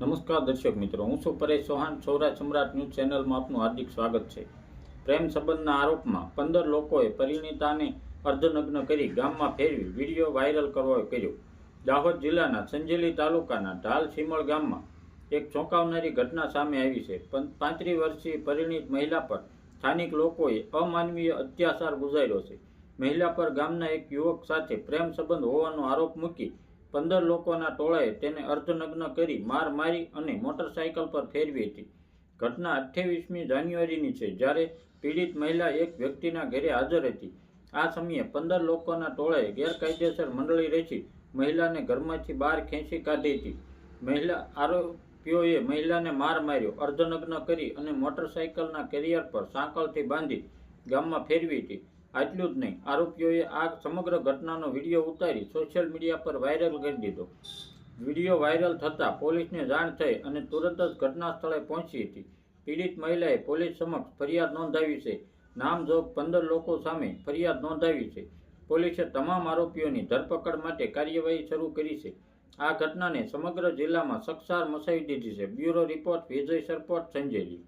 નમસ્કાર દર્શક મિત્રો, હું છું પરેશ ચૌહાણ. સૌરાષ્ટ્ર સમ્રાટ ન્યૂઝ ચેનલમાં આપનું હાર્દિક સ્વાગત છે. પ્રેમ સંબંધના આરોપમાં પંદર લોકોએ પરિણીતાને અર્ધનગ્ન કરી ગામમાં ફેરવી વીડિયો વાયરલ કરવો કર્યો. દાહોદ જિલ્લાના સંજેલી તાલુકાના ઢાલ સીમળ ગામમાં એક ચોંકાવનારી ઘટના સામે આવી છે. પાંત્રીસ વર્ષીય પરિણીત મહિલા પર સ્થાનિક લોકોએ અમાનવીય અત્યાચાર ગુજાર્યો છે. મહિલા પર ગામના એક યુવક સાથે પ્રેમ સંબંધ હોવાનો આરોપ મૂકી પંદર લોકોના ટોળાએ તેને અર્ધનગ્ન કરી માર મારી અને મોટરસાયકલ પર ફેરવી હતી. ઘટના અઠ્યાવીસમી જાન્યુઆરીની છે, જ્યારે પીડિત મહિલા એક વ્યક્તિના ઘરે હાજર હતી. આ સમયે પંદર લોકોના ટોળાએ ગેરકાયદેસર મંડળી રચી મહિલાને ઘરમાંથી બહાર ખેંચી કાઢી હતી. મહિલા આરોપીઓએ મહિલાને માર માર્યો, અર્ધનગ્ન કરી અને મોટરસાયકલના કેરિયર પર સાંકળથી બાંધી ગામમાં ફેરવી હતી. આટલું જ નહીં. આરોપીઓએ આ સમગ્ર ઘટનાનો વીડિયો ઉતારી સોશિયલ મીડિયા પર વાયરલ કરી દીધો. વીડિયો વાયરલ થતાં પોલીસને જાણ થઈ અને તુરંત જ ઘટના સ્થળે પહોંચી હતી. પીડિત મહિલાએ પોલીસ સમક્ષ ફરિયાદ નોંધાવી છે. નામજોગ પંદર લોકો સામે ફરિયાદ નોંધાવી છે. પોલીસે તમામ આરોપીઓની ધરપકડ માટે કાર્યવાહી શરૂ કરી છે. આ ઘટનાને સમગ્ર જિલ્લામાં સકસાર મચાવી દીધી છે. Bureau report, Vijay Sarpot, Sanjeli.